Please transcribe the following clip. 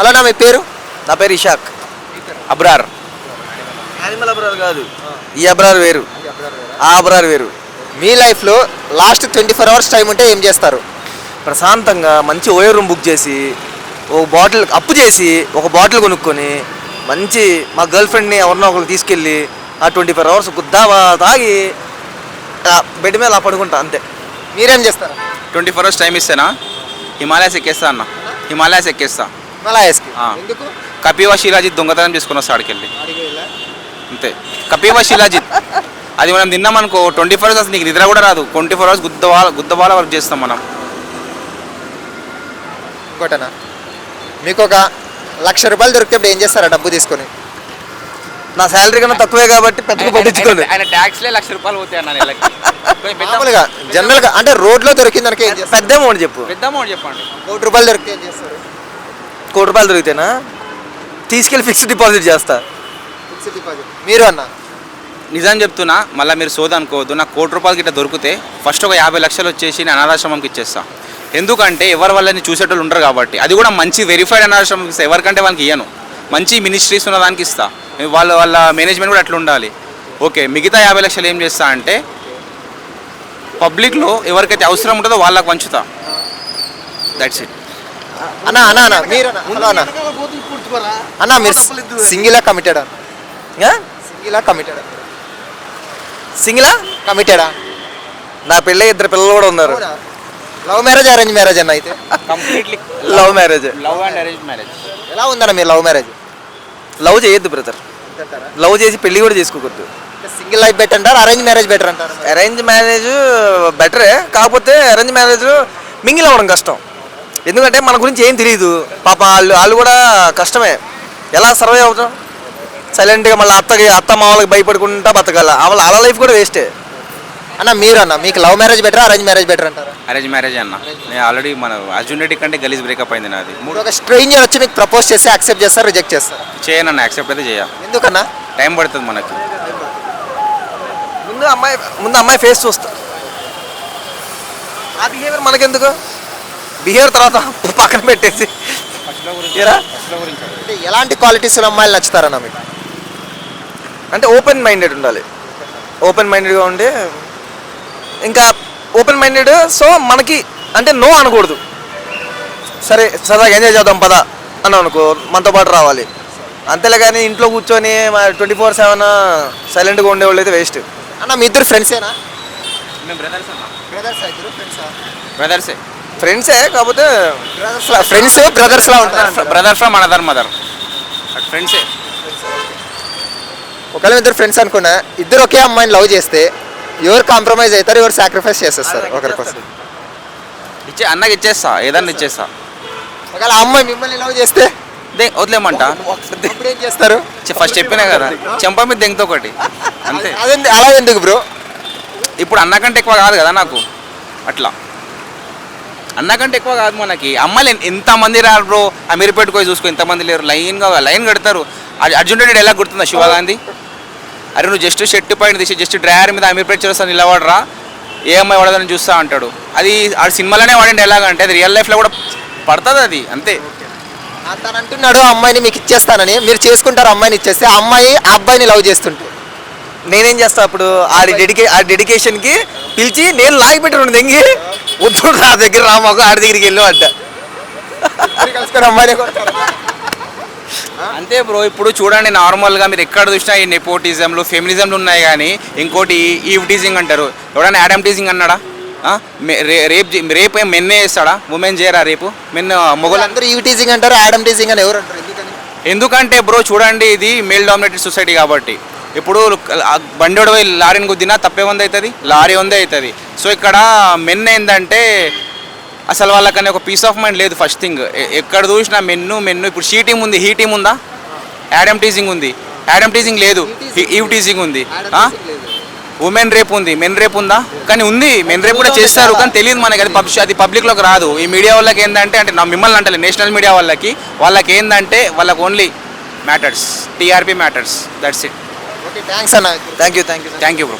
Hello నా మీ పేరు? నా పేరు ఇషాక్. అబ్రార్. యానిమల్ అబ్రార్ కాదు. ఈ అబ్రార్ వేరు. ఆ అబ్రార్ వేరు. మీ లైఫ్లో last twenty four hours time ఉంటే ఏం చేస్తారు? ప్రశాంతంగా మంచి ఓయో రూమ్ బుక్ చేసి ఒక బాటిల్ అప్పు చేసి ఒక బాటిల్ కొనుక్కొని మంచి మా గర్ల్ ఫ్రెండ్ని ఎవరినో ఒకరు తీసుకెళ్ళి ఆ ట్వంటీ ఫోర్ అవర్స్ గుద్దా తాగి బెడ్ మీద అలా పడుకుంటా అంతే. మీరేం చేస్తారు? ట్వంటీ ఫోర్ అవర్స్ టైం ఇస్తేనా? హిమాలయాస్ ఎక్కేస్తా అన్న. హిమాలయాస్ ఎక్కేస్తా. హిమాలయస్కి. ఎందుకు? కపివా శిలాజిత్ దొంగతనం చేసుకుని వస్తా ఆడికెళ్ళి? అంతే. కపివా శిలాజిత్. అది మనం తిన్నామనుకో ట్వంటీ ఫోర్ అవర్స్ నీకు నిద్ర కూడా రాదు. ట్వంటీ ఫోర్ అవర్స్ గుద్దవాల గుద్దవాల వర్క్ చేస్తాం మనం. ఇంకోటనా? మీకు ఒక లక్ష రూపాయలు దొరికినప్పుడు ఏం చేస్తారా డబ్బు తీసుకొని? నా శాలరీ కన్నా తక్కువే కాబట్టి పెద్దగా పట్టించుకోండి ఆయన ట్యాక్స్లే లక్ష రూపాయలు పోతాయి అన్న నెలకి. మామూలుగా జనరల్గా అంటే రోడ్లో దొరికింది అనుకో ఏం చేస్తారు? పెద్ద అమౌంట్ చెప్పు. పెద్ద అమౌంట్ చెప్పండి. కోటి రూపాయలు దొరికితే ఏం చేస్తారు? కోటి రూపాయలు దొరికితేనా? తీసుకెళ్ళి ఫిక్స్డ్ డిపాజిట్ చేస్తా. ఫిక్స్డ్ డిపాజిట్ మీరు అన్న? నిజం చెప్తున్నా మళ్ళీ మీరు సోద అనుకోవద్దు. నాకు కోటి రూపాయలు గిట్ట దొరికితే ఫస్ట్ ఒక యాభై లక్షలు వచ్చేసి నేను అనాథాశ్రమంకి ఇచ్చేస్తా. ఎందుకంటే ఎవరి వాళ్ళని చూసేటోళ్ళు ఉండరు కాబట్టి. అది కూడా మంచి వెరిఫైడ్ అనాథాశ్రమం ఇస్తా. ఎవరికంటే వాళ్ళకి ఇయ్యను. మంచి మినిస్ట్రీస్ ఉన్న దానికి ఇస్తా. వాళ్ళ వాళ్ళ మేనేజ్మెంట్ కూడా అట్లా ఉండాలి. ఓకే మిగతా యాభై లక్షలు ఏం చేస్తా అంటే పబ్లిక్లో ఎవరికైతే అవసరం ఉంటుందో వాళ్ళకి పంచుతా. దట్స్ ఇట్ అన్న అన్న అన్న మీరు అన్న హలో అన్న. అన్న మీరు సింగిలా కమిటెడా సింగిలా కమిటెడా సింగిలా కమిటెడా నా పెళ్ళి ఇద్దరు పిల్లలు కూడా ఉన్నారు. లవ్ మ్యారేజ్ అరేంజ్ మ్యారేజ్ అన్న అయితే. Completely love marriage love and arrange marriage ఎలా ఉందన్న మీ లవ్ మ్యారేజ్ లవ్ చేయొద్దు బ్రదర్ లవ్ చేసి పెళ్ళి కూడా చేసుకోకూడదు. సింగిల్ లైఫ్ బెటర్ అంటారు? అరేంజ్ మ్యారేజ్ బెటర్ అంటారు? అరేంజ్ మ్యారేజ్ బెటరే కాకపోతే అరేంజ్ మ్యారేజ్ మింగిల్ అవ్వడం కష్టం. ఎందుకంటే మన గురించి ఏం తెలియదు పాప వాళ్ళు వాళ్ళు కూడా కష్టమే. ఎలా సర్వైవ్ అవుతాం? సైలెంట్గా మళ్ళీ అత్తకి అత్త మామూలుగా భయపడుకుంటా బతకాల. వాళ్ళ వాళ్ళ లైఫ్ కూడా వేస్టే అన్న మీరు అన్న మీకు love marriage better arrange marriage better అంటారు? అరేంజ్ మ్యారేజ్ అన్న. నేను ఆల్రెడీ మన అర్జున్ రెడ్డి కంటే గలీజ్ బ్రేకప్ అయింది నాది. మూడు ఒక స్ట్రేంజర్ వచ్చి మీకు ప్రపోజ్ చేస్తే యాక్సెప్ట్ చేస్తారు రిజెక్ట్ చేస్తారు? చేయనన్న యాక్సెప్ట్ అయితే చేయాలి. ఎందుకన్నా? టైం పడుతుంది మనకి. ముందు అమ్మాయి ముందు అమ్మాయి ఫేస్ చూస్తా. ఆ బిహేవియర్ మనకెందుకు? బిహేవియర్ తర్వాత పక్కన పెట్టేసి? అంటే ఎలాంటి క్వాలిటీస్ అమ్మాయిలు నచ్చుతారన్న మీకు? అంటే ఓపెన్ మైండెడ్ ఉండాలి. ఓపెన్ మైండెడ్గా ఉండి ఇంకా ఓపెన్ మైండెడ్ సో మనకి అంటే నో అనకూడదు. సరే సరదాగా ఎంజాయ్ చేద్దాం పద అని అనుకో మనతో పాటు రావాలి. అంతేలే కానీ ఇంట్లో కూర్చొని ట్వంటీ ఫోర్ సెవెన్ సైలెంట్గా ఉండేవాళ్ళు అయితే వేస్ట్ అన్న మీ ఇద్దరు ఫ్రెండ్సేనా బ్రదర్స్ అన్న. బ్రదర్స్ ఇద్దరు ఫ్రెండ్సా బ్రదర్సే ఫ్రెండ్సే కాకపోతే ఫ్రెండ్స్ బ్రదర్స్ లా ఉంటారు. బ్రదర్ ఫ్రమ్ అనదర్ మదర్ ఫ్రెండ్సే. ఒకవేళ ఇద్దరు ఫ్రెండ్స్ అనుకున్నా ఇద్దరు ఒకే అమ్మాయిని లవ్ చేస్తే ఎవరు కాంప్రమైజ్ అవుతారు ఎవరు సాక్రిఫైస్ చేసేస్తారు ఒకరి కోసం. ఇచ్చే అన్నకి ఇచ్చేస్తా ఏదన్నా ఇచ్చేస్తా. ఒకవేళ అమ్మాయి మిమ్మల్ని లవ్ చేస్తే? దే వదిలేమంట. అప్పుడు ఏం చేస్తారు? ఫస్ట్ చెప్పినా కదా చెంప మీద దెంగతో ఒకటి అంతే. అదే అలా ఎందుకు బ్రో? ఇప్పుడు అన్నకంటే ఎక్కువ కాదు కదా నాకు అట్లా. అన్నకంటే ఎక్కువ కాదు మనకి. అమ్మాయిలు ఎంతమంది రారు బ్రో? అమీర్పేట పోయి చూసుకో ఎంతమంది లేరు? లైన్గా లైన్ కడతారు. అర్జు- అర్జున్ రెడ్డి ఎలా గుర్తుందా శివగాంధీ అరే నువ్వు జస్ట్ షర్ట్ పైన తీసి జస్ట్ డ్రైవర్ మీద అమీర్పేట చేస్తా నిలబడరా? ఏ అమ్మాయి పడదని చూస్తా అంటాడు. అది ఆ సినిమాలోనే వాడండి ఎలాగంటే అది రియల్ లైఫ్లో కూడా పడుతుంది అది అంతే. ఆ తను అంటున్నాడు ఆ అమ్మాయిని మీకు ఇచ్చేస్తానని. మీరు చేసుకుంటారు అమ్మాయిని ఇచ్చేస్తే ఆ అమ్మాయి ఆ అబ్బాయిని లవ్ చేస్తుంటే నేనేం చేస్తా అప్పుడు ఆడి డెడికే ఆ డెడికేషన్కి పిలిచి నేను లాగి పెట్టి రెండు దెంగి. వద్దు నా దగ్గర రా మాకు ఆడి దగ్గరికి వెళ్ళు అంట. అంతే బ్రో ఇప్పుడు చూడండి నార్మల్గా మీరు ఎక్కడ చూసినా ఈ నెపోటిజంలు ఫెమినిజంలు ఉన్నాయి కానీ ఇంకోటి ఈవ్ టీజింగ్ అంటారు. ఎవడైనా యాడమ్ టీజింగ్ అన్నాడా? రేప్ రేప్ ఏం మెన్నే చేస్తాడా? ఉమెన్ చేయరా రేపు? మెన్ మొగలు అందరూ ఈ టీజింగ్ అంటారు ఆడమ్ టీజింగ్ అని ఎవరు అంటారు? ఎందుకంటే బ్రో చూడండి ఇది మేల్ డామినేటెడ్ సొసైటీ కాబట్టి. ఇప్పుడు ఆ బండోడు పోయి లారీని గుద్దినా తప్పే ఉంది అవుతుంది? లారీ ఉందే అవుతుంది. సో ఇక్కడ మెన్ ఏంటంటే అసలు వాళ్ళకనే ఒక పీస్ ఆఫ్ మైండ్ లేదు ఫస్ట్ థింగ్ ఎక్కడ చూసినా మెన్ను మెన్ను. ఇప్పుడు షీ టీమ్ ఉంది హీ టీమ్ ఉందా? యాడమ్ టీజింగ్ ఉంది. యాడమ్ టీజింగ్ లేదు ఈవ్ టీజింగ్ ఉంది. ఉమెన్ రేప్ ఉంది. మెన్ రేప్ ఉందా? కానీ ఉంది. మెన్ రేప్ కూడా చేస్తారు. కానీ తెలియదు మనకి. అది పబ్లిష్ అది పబ్లిక్లోకి రాదు. ఈ మీడియా వాళ్ళకి ఏంటంటే అంటే నా మిమ్మల్ని అంటే నేషనల్ మీడియా వాళ్ళకి వాళ్ళకి ఏంటంటే వాళ్ళకి only matters TRP matters that's it okay thanks అన్న. Thank you thank you thank you bro